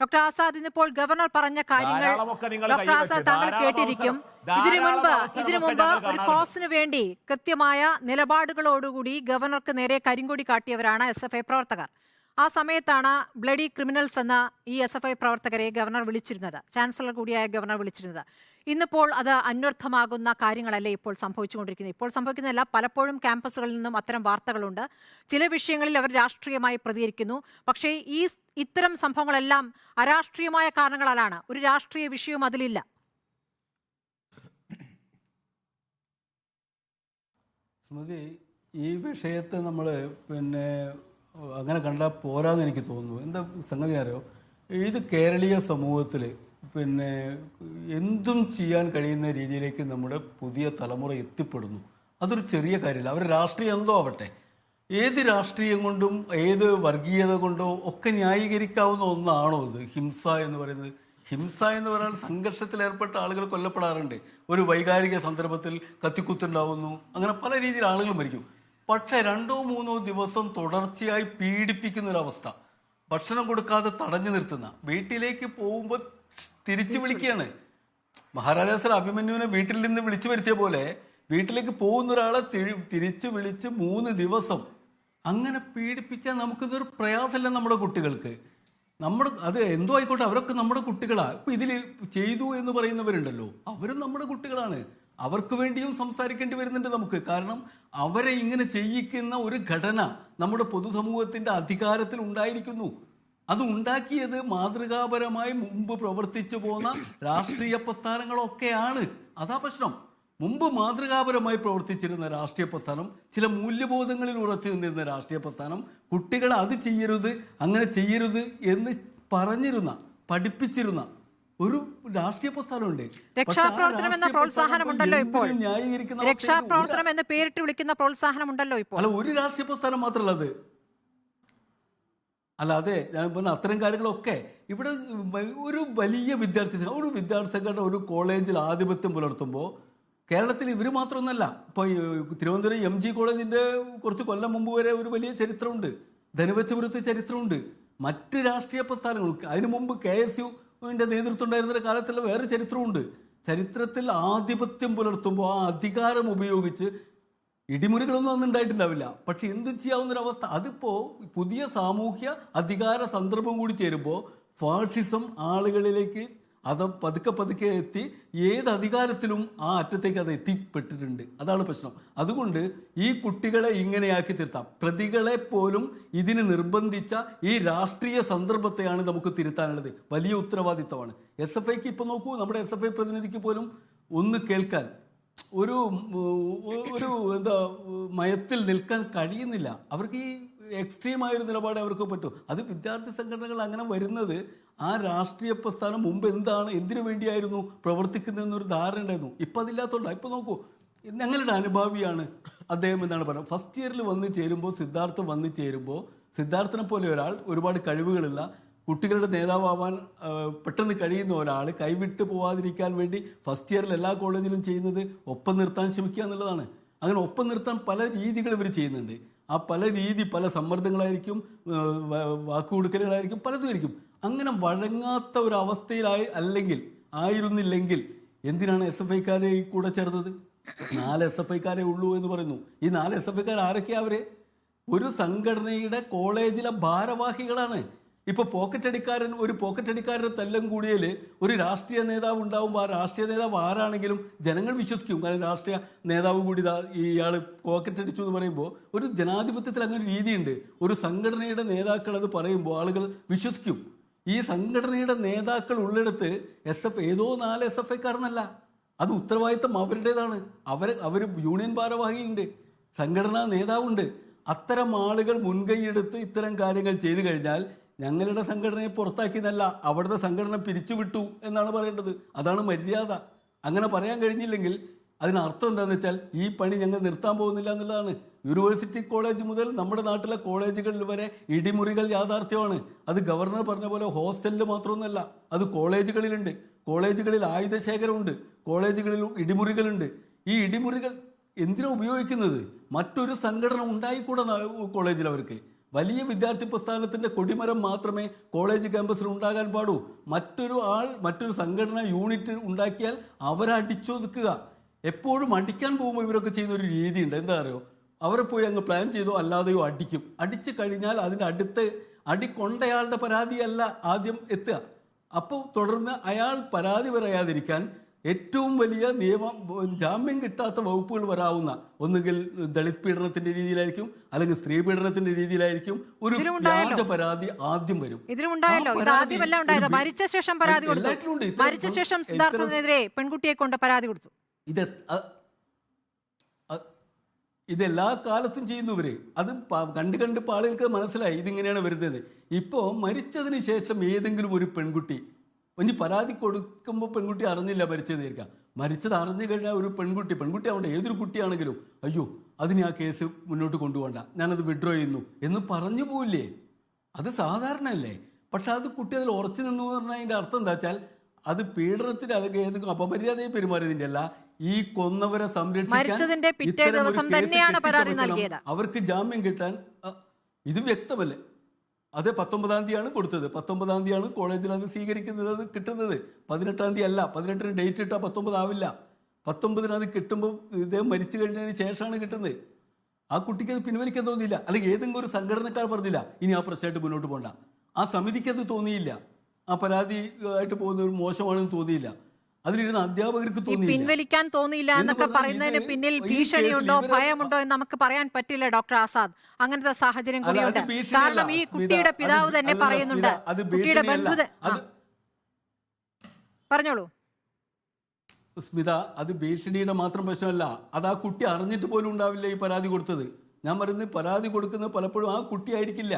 Doctor Azad ഇന്നിപ്പോൾ governor പറഞ്ഞ കാര്യങ്ങൾ ഡോക്ടർ ആസാദ് താങ്കൾ കേട്ടിരിക്കും ഇതിനു മുൻപ് ഇതിനു മുമ്പ് ഒരു. കോസിന് വേണ്ടി കൃത്യമായ നിലപാടുകളോടുകൂടി ഗവർണർക്ക് നേരെ കരിങ്കൊടി കാട്ടിയവരാണ് എസ് എഫ് ഐ പ്രവർത്തകർ ആ സമയത്താണ് ബ്ലഡി ക്രിമിനൽസ് എന്ന ഈ എസ് എഫ് ഐ പ്രവർത്തകരെ ഗവർണർ വിളിച്ചിരുന്നത്. ചാൻസലർ കൂടിയായ ഗവർണർ വിളിച്ചിരുന്നത്. ഇന്നിപ്പോൾ അത് അന്വർത്ഥമാകുന്ന കാര്യങ്ങളല്ലേ ഇപ്പോൾ സംഭവിച്ചുകൊണ്ടിരിക്കുന്നത്. ഇപ്പോൾ സംഭവിക്കുന്നതല്ല പലപ്പോഴും ക്യാമ്പസുകളിൽ നിന്നും അത്തരം വാർത്തകളുണ്ട്. ചില വിഷയങ്ങളിൽ അവർ രാഷ്ട്രീയമായി പ്രതികരിക്കുന്നു. പക്ഷേ ഈ ഇത്തരം സംഭവങ്ങളെല്ലാം അരാഷ്ട്രീയമായ കാരണങ്ങളാലാണ്. ഒരു രാഷ്ട്രീയ വിഷയവും അതിലില്ല. സ്മൃതി ഈ വിഷയത്തെ നമ്മൾ പിന്നെ അങ്ങനെ കണ്ടാൽ പോരാന്ന് എനിക്ക് തോന്നുന്നു. എന്താ സംഗതി അറിയോ? ഇത് കേരളീയ സമൂഹത്തിൽ പിന്നെ എന്തും ചെയ്യാൻ കഴിയുന്ന രീതിയിലേക്ക് നമ്മുടെ പുതിയ തലമുറ എത്തിപ്പെടുന്നു. അതൊരു ചെറിയ കാര്യമില്ല. അവർ രാഷ്ട്രീയം എന്തോ ആവട്ടെ. ഏത് രാഷ്ട്രീയം കൊണ്ടും ഏത് വർഗീയത കൊണ്ടോ ഒക്കെ ന്യായീകരിക്കാവുന്ന ഒന്നാണോ ഇത്? ഹിംസ എന്ന് പറയുന്നത്. ഹിംസ എന്ന് പറഞ്ഞാൽ സംഘർഷത്തിൽ ഏർപ്പെട്ട ആളുകൾ കൊല്ലപ്പെടാറുണ്ട്. ഒരു വൈകാരിക സന്ദർഭത്തിൽ കത്തിക്കുത്തുണ്ടാവുന്നു. അങ്ങനെ പല രീതിയിൽ ആളുകൾ മരിക്കും. പക്ഷെ രണ്ടോ മൂന്നോ ദിവസം തുടർച്ചയായി പീഡിപ്പിക്കുന്ന ഒരവസ്ഥ ഭക്ഷണം കൊടുക്കാതെ തടഞ്ഞു നിർത്തുന്ന വീട്ടിലേക്ക് പോകുമ്പോൾ തിരിച്ചു വിളിക്കുകയാണ്. മഹാരാജാസർ അഭിമന്യുവിനെ വീട്ടിൽ നിന്ന് വിളിച്ചു വരുത്തിയ പോലെ വീട്ടിലേക്ക് പോകുന്ന ഒരാളെ തിരിച്ചു വിളിച്ച് മൂന്ന് ദിവസം. അങ്ങനെ പീഡിപ്പിക്കാൻ നമുക്കിതൊരു പ്രയാസമല്ല നമ്മുടെ കുട്ടികൾക്ക്. നമ്മുടെ അത് എന്തോ ആയിക്കോട്ടെ അവരൊക്കെ നമ്മുടെ കുട്ടികളാണ് ഇപ്പൊ ഇതിൽ ചെയ്തു എന്ന് പറയുന്നവരുണ്ടല്ലോ. അവരും നമ്മുടെ കുട്ടികളാണ്. അവർക്ക് വേണ്ടിയും സംസാരിക്കേണ്ടി വരുന്നുണ്ട് നമുക്ക്. കാരണം അവരെ ഇങ്ങനെ ചെയ്യിക്കുന്ന ഒരു ഘടന നമ്മുടെ പൊതുസമൂഹത്തിന്റെ അധികാരത്തിൽ ഉണ്ടായിരിക്കുന്നു. അത് ഉണ്ടാക്കിയത് മാതൃകാപരമായി മുമ്പ് പ്രവർത്തിച്ചു പോന്ന രാഷ്ട്രീയ പ്രസ്ഥാനങ്ങളൊക്കെയാണ്. അതാ പ്രശ്നം. മുമ്പ് മാതൃകാപരമായി പ്രവർത്തിച്ചിരുന്ന രാഷ്ട്രീയ പ്രസ്ഥാനം ചില മൂല്യബോധങ്ങളിൽ ഉറച്ചു നിന്നിരുന്ന രാഷ്ട്രീയ പ്രസ്ഥാനം കുട്ടികളെ അത് ചെയ്യരുത് അങ്ങനെ ചെയ്യരുത് എന്ന് പറഞ്ഞിരുന്ന പഠിപ്പിച്ചിരുന്ന ഒരു രാഷ്ട്രീയ പ്രസ്ഥാനമുണ്ട് രക്ഷാപ്രവർത്തനം എന്ന പ്രോത്സാഹനം പ്രോത്സാഹനമുണ്ടല്ലോ ഇപ്പോൾ. രക്ഷാപ്രവർത്തനം എന്ന് പേരിട്ട് വിളിക്കുന്ന പ്രോത്സാഹനമുണ്ടല്ലോ ഇപ്പോൾ. അല്ല ഒരു രാഷ്ട്രീയ പ്രസ്ഥാനം മാത്രമല്ല അത് അല്ലാതെ ഞാൻ പറഞ്ഞ അത്തരം കാര്യങ്ങളൊക്കെ ഇവിടെ ഒരു വലിയ വിദ്യാർത്ഥി ഒരു വിദ്യാർത്ഥി സംഘടന ഒരു കോളേജിൽ ആധിപത്യം പുലർത്തുമ്പോൾ കേരളത്തിൽ ഇവർ മാത്രമൊന്നല്ല. ഇപ്പോൾ തിരുവനന്തപുരം എം ജി കോളേജിന്റെ കുറച്ച് കൊല്ലം മുമ്പ് വരെ ഒരു വലിയ ചരിത്രമുണ്ട്. ധനുവച്ചപുരത്ത് ചരിത്രമുണ്ട്. മറ്റ് രാഷ്ട്രീയ പ്രസ്ഥാനങ്ങൾ അതിനു മുമ്പ് കെ എസ് യുവിന്റെ നേതൃത്വം ഉണ്ടായിരുന്ന കാലത്തുള്ള വേറെ ചരിത്രമുണ്ട്. ചരിത്രത്തിൽ ആധിപത്യം പുലർത്തുമ്പോൾ ആ അധികാരം ഉപയോഗിച്ച് ഇടിമുറികളൊന്നും അന്ന് ഉണ്ടായിട്ടുണ്ടാവില്ല. പക്ഷെ എന്തും ചെയ്യാവുന്നൊരവസ്ഥ. അതിപ്പോൾ പുതിയ സാമൂഹ്യ അധികാര സന്ദർഭം കൂടി ചേരുമ്പോൾ ഫാഷിസം ആളുകളിലേക്ക് അത് പതുക്കെ പതുക്കെ എത്തി ഏത് അധികാരത്തിലും ആ അറ്റത്തേക്ക് അത് എത്തിപ്പെട്ടിട്ടുണ്ട്. അതാണ് പ്രശ്നം. അതുകൊണ്ട് ഈ കുട്ടികളെ ഇങ്ങനെയാക്കി തിരുത്താം. പ്രതികളെ പോലും ഇതിന് നിർബന്ധിച്ച ഈ രാഷ്ട്രീയ സന്ദർഭത്തെയാണ് നമുക്ക് തിരുത്താനുള്ളത്. വലിയ ഉത്തരവാദിത്തമാണ്. എസ് എഫ് ഐക്ക് ഇപ്പം നോക്കൂ നമ്മുടെ എസ് എഫ് ഐ പ്രതിനിധിക്ക് പോലും ഒന്ന് കേൾക്കാൻ ഒരു ഒരു എന്താ മയത്തിൽ നിൽക്കാൻ കഴിയുന്നില്ല. അവർക്ക് ഈ എക്സ്ട്രീം ആയ ഒരു നിലപാട് അവർക്ക് പറ്റും. അത് വിദ്യാർത്ഥി സംഘടനകൾ അങ്ങനെ വരുന്നത് ആ രാഷ്ട്രീയ പ്രസ്ഥാനം മുമ്പ് എന്താണ് എന്തിനു വേണ്ടിയായിരുന്നു പ്രവർത്തിക്കുന്നതെന്നൊരു ധാരണ ഉണ്ടായിരുന്നു. ഇപ്പം അതില്ലാത്തതുകൊണ്ടാണ് ഇപ്പം നോക്കൂ ഞങ്ങളുടെ അനുഭാവിയാണ് അദ്ദേഹം എന്നാണ് പറയുന്നത് ഫസ്റ്റ് ഇയറിൽ വന്ന് ചേരുമ്പോൾ സിദ്ധാർത്ഥം വന്ന് ചേരുമ്പോൾ സിദ്ധാർത്ഥനെ പോലെ ഒരാൾ ഒരുപാട് കഴിവുകളില്ല. കുട്ടികളുടെ നേതാവാൻ പെട്ടെന്ന് കഴിയുന്ന ഒരാൾ കൈവിട്ട് പോവാതിരിക്കാൻ വേണ്ടി ഫസ്റ്റ് ഇയറിൽ എല്ലാ കോളേജിലും ചെയ്യുന്നത് ഒപ്പം നിർത്താൻ ശ്രമിക്കുക എന്നുള്ളതാണ്. അങ്ങനെ ഒപ്പം നിർത്താൻ പല രീതികൾ ഇവർ ചെയ്യുന്നുണ്ട്. ആ പല രീതി പല സമ്മർദ്ദങ്ങളായിരിക്കും വാക്കുകൊടുക്കലുകളായിരിക്കും പലതും ആയിരിക്കും അങ്ങനെ വഴങ്ങാത്ത ഒരു അവസ്ഥയിലായി അല്ലെങ്കിൽ ആയിരുന്നില്ലെങ്കിൽ എന്തിനാണ് എസ് എഫ് ഐക്കാരെ കൂടെ ചേർത്തത്? നാല് എസ് എഫ് ഐക്കാരെ ഉള്ളൂ എന്ന് പറയുന്നു. ഈ നാല് എസ് എഫ് ഐക്കാർ ആരൊക്കെയാ അവർ? ഒരു സംഘടനയുടെ കോളേജിലെ ഭാരവാഹികളാണ്. ഇപ്പൊ പോക്കറ്റ് അടിക്കാരൻ ഒരു പോക്കറ്റ് അടിക്കാരന്റെ തല്ലം കൂടിയാൽ ഒരു രാഷ്ട്രീയ നേതാവ് ഉണ്ടാവുമ്പോൾ ആ രാഷ്ട്രീയ നേതാവ് ആരാണെങ്കിലും ജനങ്ങൾ വിശ്വസിക്കും. കാരണം രാഷ്ട്രീയ നേതാവ് കൂടി ഇയാൾ ഈ ഇയാൾ പോക്കറ്റ് അടിച്ചു എന്ന് പറയുമ്പോൾ ഒരു ജനാധിപത്യത്തിൽ അങ്ങനെ രീതിയുണ്ട്. ഒരു സംഘടനയുടെ നേതാക്കൾ അത് പറയുമ്പോൾ ആളുകൾ വിശ്വസിക്കും. ഈ സംഘടനയുടെ നേതാക്കൾ ഉള്ളിടത്ത് എസ് എഫ് ഏതോ നാല് എസ് എഫ് ഐക്കാരനല്ല അത് ഉത്തരവാദിത്തം അവരുടേതാണ്. അവർ അവർ യൂണിയൻ ഭാരവാഹിയുണ്ട്. സംഘടനാ നേതാവുണ്ട്. അത്തരം ആളുകൾ മുൻകൈയെടുത്ത് ഇത്തരം കാര്യങ്ങൾ ചെയ്തു കഴിഞ്ഞാൽ ഞങ്ങളുടെ സംഘടനയെ പുറത്താക്കിയതല്ല അവിടുത്തെ സംഘടന പിരിച്ചുവിട്ടു എന്നാണ് പറയേണ്ടത്. അതാണ് മര്യാദ. അങ്ങനെ പറയാൻ കഴിഞ്ഞില്ലെങ്കിൽ അതിനർത്ഥം എന്താണെന്ന് വെച്ചാൽ ഈ പണി ഞങ്ങൾ നിർത്താൻ പോകുന്നില്ല എന്നുള്ളതാണ്. യൂണിവേഴ്സിറ്റി കോളേജ് മുതൽ നമ്മുടെ നാട്ടിലെ കോളേജുകളിൽ വരെ ഇടിമുറികൾ യാഥാർത്ഥ്യമാണ്. അത് ഗവർണർ പറഞ്ഞ പോലെ ഹോസ്റ്റലിൽ മാത്രമൊന്നുമല്ല അത് കോളേജുകളിലുണ്ട്. കോളേജുകളിൽ ആയുധശേഖരമുണ്ട് കോളേജുകളിൽ ഇടിമുറികളുണ്ട്. ഈ ഇടിമുറികൾ എന്തിനാ ഉപയോഗിക്കുന്നത്? മറ്റൊരു സംഘടന ഉണ്ടായിക്കൂടെ കോളേജിൽ അവർക്ക്. വലിയ വിദ്യാർത്ഥി പ്രസ്ഥാനത്തിന്റെ കൊടിമരം മാത്രമേ കോളേജ് ക്യാമ്പസിൽ ഉണ്ടാകാൻ പാടൂ. മറ്റൊരു ആൾ മറ്റൊരു സംഘടന യൂണിറ്റ് ഉണ്ടാക്കിയാൽ അവരടിച്ചൊതുക്കുക എപ്പോഴും അടിക്കാൻ പോകുമ്പോൾ ഇവരൊക്കെ ചെയ്യുന്ന ഒരു രീതിയുണ്ട്. എന്താ അറിയോ? അവരെ പോയി അങ്ങ് പ്ലാൻ ചെയ്തോ അല്ലാതെയോ അടിക്കും. അടിച്ചു കഴിഞ്ഞാൽ അതിന്റെ അടുത്ത് അടി കൊണ്ടയാളുടെ പരാതിയല്ല ആദ്യം എത്തുക. അപ്പോൾ തുടർന്ന് അയാൾ പരാതി പറയാതിരിക്കാൻ ഏറ്റവും വലിയ നിയമം ജാമ്യം കിട്ടാത്ത വകുപ്പുകൾ വരാവുന്ന ഒന്നുകിൽ ദളിത് പീഡനത്തിന്റെ രീതിയിലായിരിക്കും അല്ലെങ്കിൽ സ്ത്രീ പീഡനത്തിന്റെ രീതിയിലായിരിക്കും ഒരു. വ്യാജ പരാതി ആദ്യം വരും. ഇതിലുണ്ടായല്ലോ ആ ഇത് പരാതി ആദ്യമല്ല ഉണ്ടായത്. മരിച്ച ശേഷം പരാതി കൊടുത്തു. മരിച്ച ശേഷം സിദ്ധാർത്ഥനെതിരെ പെൺകുട്ടിയെ കൊണ്ട് പരാതി കൊടുത്തു. ഇത് അ- അ- ഇത് എല്ലാ കാലത്തും ചെയ്യുന്നു ഇവർ അത് കണ്ട് കണ്ട് പാളുകൾക്ക് മനസ്സിലായി ഇതിങ്ങനെയാണ് വരുന്നത്. ഇപ്പോ മരിച്ചതിന് ശേഷം ഏതെങ്കിലും ഒരു പെൺകുട്ടി ഇനി പരാതി കൊടുക്കുമ്പോൾ പെൺകുട്ടി അറിഞ്ഞില്ല മരിച്ചത് തീർക്കാം മരിച്ചത് അറിഞ്ഞു കഴിഞ്ഞാൽ ഒരു പെൺകുട്ടി പെൺകുട്ടി ആവണ്ട ഏതൊരു കുട്ടിയാണെങ്കിലും അയ്യോ അതിന് ആ കേസ് മുന്നോട്ട് കൊണ്ടുപോകണ്ട ഞാനത് വിഡ്രോ ചെയ്യുന്നു എന്ന് പറഞ്ഞു പോയില്ലേ അത് സാധാരണയല്ലേ? പക്ഷെ അത് കുട്ടി അതിൽ ഉറച്ചു നിന്നു എന്ന് പറഞ്ഞാൽ അതിന്റെ അർത്ഥം എന്താ വെച്ചാൽ അത് പീഡനത്തിന് അല്ലെങ്കിൽ ഏതെങ്കിലും അപമര്യാദയെ പെരുമാറിയതിന്റെ അല്ല ഈ കൊന്നവരെ സംരക്ഷിക്കാൻ. അവർക്ക് ജാമ്യം കിട്ടാൻ ഇത് വ്യക്തമല്ലേ? അത് പത്തൊമ്പതാം തീയതിയാണ് കൊടുത്തത്. പത്തൊമ്പതാം തീയതിയാണ് കോളേജിൽ അത് സ്വീകരിക്കുന്നത് അത് കിട്ടുന്നത്. പതിനെട്ടാം തീയതി അല്ല പതിനെട്ടിന് ഡേറ്റ് ഇട്ടാൽ പത്തൊമ്പതാവില്ല പത്തൊമ്പതിന് അത് കിട്ടുമ്പോൾ ഇദ്ദേഹം മരിച്ചു കഴിഞ്ഞതിന് ശേഷമാണ് കിട്ടുന്നത്. ആ കുട്ടിക്ക് അത് പിൻവലിക്കാൻ തോന്നിയില്ല. അല്ലെങ്കിൽ ഏതെങ്കിലും ഒരു സംഘടനക്കാർ പറഞ്ഞില്ല ഇനി ആ പ്രശ്നമായിട്ട് മുന്നോട്ട് പോകണ്ട ആ സമിതിക്ക് അത് തോന്നിയില്ല. ആ പരാതി ആയിട്ട് പോകുന്ന ഒരു മോശമാണെന്ന് തോന്നിയില്ല. അതിലിരുന്ന അധ്യാപകർക്ക് തോന്നി പിൻവലിക്കാൻ തോന്നിയില്ല എന്നൊക്കെ പറയുന്നതിന് പിന്നിൽ ഭീഷണിയുണ്ടോ ഭയമുണ്ടോ എന്ന് നമുക്ക് പറയാൻ പറ്റില്ല ഡോക്ടർ ആസാദ്. അങ്ങനത്തെ സാഹചര്യം കൂടിയുണ്ട്. കാരണം ഈ കുട്ടിയുടെ പിതാവ് തന്നെ പറയുന്നുണ്ട്. കുട്ടിയുടെ. ബന്ധു പറഞ്ഞോളൂ. സ്മിത അത് ഭീഷണിയുടെ മാത്രം പ്രശ്നമല്ല അത് ആ കുട്ടി അറിഞ്ഞിട്ട് പോലും ഉണ്ടാവില്ല ഈ പരാതി കൊടുത്തത്. ഞാൻ പറയുന്നത് പരാതി കൊടുക്കുന്ന പലപ്പോഴും ആ കുട്ടി ആയിരിക്കില്ല.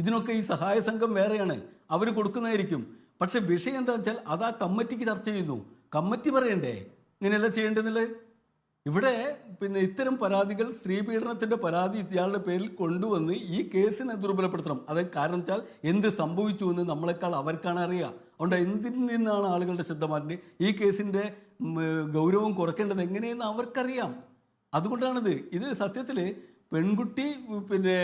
ഇതിനൊക്കെ ഈ സഹായ സംഘം വേറെയാണ്. അവർ കൊടുക്കുന്നതായിരിക്കും. പക്ഷെ വിഷയം എന്താ വെച്ചാൽ അത് ആ കമ്മിറ്റിക്ക് ചർച്ച ചെയ്യുന്നു. കമ്മിറ്റി പറയണ്ടേ? ഇങ്ങനെയല്ല ചെയ്യേണ്ടതെന്നുള്ളത് ഇവിടെ പിന്നെ ഇത്തരം പരാതികൾ സ്ത്രീ പീഡനത്തിന്റെ പരാതി ഇയാളുടെ പേരിൽ കൊണ്ടുവന്ന് ഈ കേസിനെ ദുർബലപ്പെടുത്തണം. അത് കാരണം വെച്ചാൽ എന്ത് സംഭവിച്ചു എന്ന് നമ്മളെക്കാൾ അവർക്കാണ് അറിയുക. അതുകൊണ്ട് എന്തിൽ നിന്നാണ് ആളുകളുടെ ശ്രദ്ധ മാറ്റി ഈ കേസിന്റെ ഗൗരവം കുറയ്ക്കേണ്ടത് എങ്ങനെയെന്ന് അവർക്കറിയാം. അതുകൊണ്ടാണിത്. ഇത് സത്യത്തിൽ പെൺകുട്ടി പിന്നെ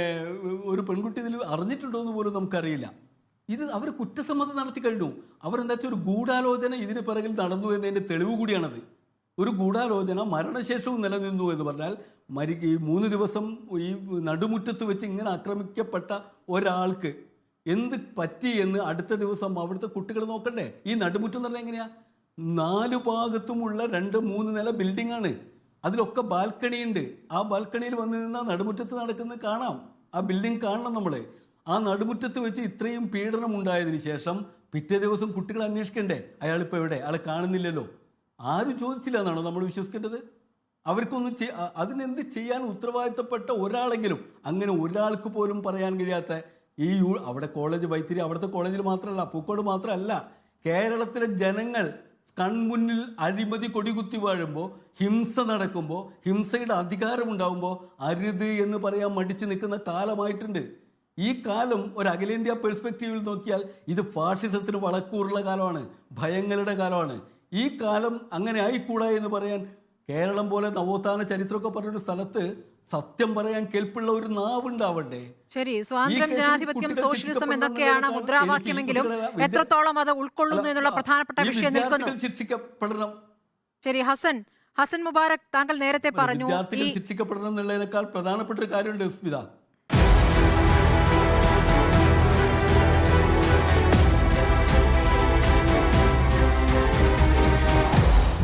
ഒരു പെൺകുട്ടി ഇതിൽ അറിഞ്ഞിട്ടുണ്ടോ എന്ന് പോലും നമുക്കറിയില്ല. ഇത് അവർ കുറ്റസമ്മതം നടത്തി കഴിഞ്ഞു. അവരെന്താ വെച്ചാൽ ഒരു ഗൂഢാലോചന ഇതിന് പിറകിൽ നടന്നു എന്നതിന്റെ തെളിവ് കൂടിയാണത്. ഒരു ഗൂഢാലോചന മരണശേഷവും നിലനിന്നു എന്ന് പറഞ്ഞാൽ മരി ഈ മൂന്ന് ദിവസം ഈ നടുമുറ്റത്ത് വെച്ച് ഇങ്ങനെ ആക്രമിക്കപ്പെട്ട ഒരാൾക്ക് എന്ത് പറ്റി എന്ന് അടുത്ത ദിവസം അവിടുത്തെ കുട്ടികൾ നോക്കണ്ടേ? ഈ നടുമുറ്റം എന്ന് പറഞ്ഞാൽ എങ്ങനെയാ? നാലു ഭാഗത്തുമുള്ള രണ്ട് മൂന്ന് നില ബിൽഡിംഗ് ആണ് അതിലൊക്കെ ബാൽക്കണി ഉണ്ട് ആ ബാൽക്കണിയിൽ വന്ന് നിന്നാൽ നടുമുറ്റത്ത് നടക്കുന്നത് കാണാം. ആ ബിൽഡിംഗ് കാണണം നമ്മൾ. ആ നടുമുറ്റത്ത് വെച്ച് ഇത്രയും പീഡനം ഉണ്ടായതിനു ശേഷം പിറ്റേ ദിവസം കുട്ടികൾ അന്വേഷിക്കണ്ടേ? അയാളിപ്പോൾ എവിടെ? അയാളെ കാണുന്നില്ലല്ലോ. ആരും ചോദിച്ചില്ല എന്നാണോ നമ്മൾ വിശ്വസിക്കേണ്ടത്? അവർക്കൊന്നും ചെയ്- അതിനെന്ത് ചെയ്യാൻ ഉത്തരവാദിത്തപ്പെട്ട ഒരാളെങ്കിലും അങ്ങനെ ഒരാൾക്ക് പോലും പറയാൻ കഴിയാത്ത ഈ യു അവിടെ കോളേജ് വൈത്തിരി അവിടുത്തെ കോളേജിൽ മാത്രമല്ല പൂക്കോട് മാത്രമല്ല കേരളത്തിലെ ജനങ്ങൾ കൺമുന്നിൽ അഴിമതി കൊടികുത്തി വാഴുമ്പോൾ ഹിംസ നടക്കുമ്പോൾ ഹിംസയുടെ അധികാരമുണ്ടാകുമ്പോൾ അരുത് എന്ന് പറയാൻ മടിച്ചു നിൽക്കുന്ന കാലമായിട്ടുണ്ട്. ഈ കാലം ഒരു അഖിലേന്ത്യാ പെർസ്പെക്റ്റീവിൽ നോക്കിയാൽ ഇത് ഫാഷിസത്തിന് വളക്കൂറുള്ള കാലമാണ് ഭയങ്ങളുടെ കാലമാണ്. ഈ കാലം അങ്ങനെ ആയിക്കൂടാ എന്ന് പറയാൻ കേരളം പോലെ നവോത്ഥാന ചരിത്രമൊക്കെ പറഞ്ഞൊരു സ്ഥലത്ത് സത്യം പറയാൻ കേൾപ്പുള്ള ഒരു നാവുണ്ടാവണ്ടേ? ശരി സ്വാതന്ത്ര്യം ജനാധിപത്യം സോഷ്യലിസം എന്നൊക്കെയാണ് മുദ്രാവാക്യമെങ്കിലും എത്രത്തോളം അത് ഉൾക്കൊള്ളുന്നു എന്നുള്ള പ്രധാനപ്പെട്ട വിഷയം നിൽക്കുന്നു. ശിക്ഷിക്കപ്പെടണം. ശരി ഹസൻ ഹസൻ മുബാറക് താങ്കൾ നേരത്തെ പറഞ്ഞു ശിക്ഷിക്കപ്പെടണം എന്നുള്ളതിനേക്കാൾ പ്രധാനപ്പെട്ട ഒരു കാര്യമുണ്ട് സ്മിത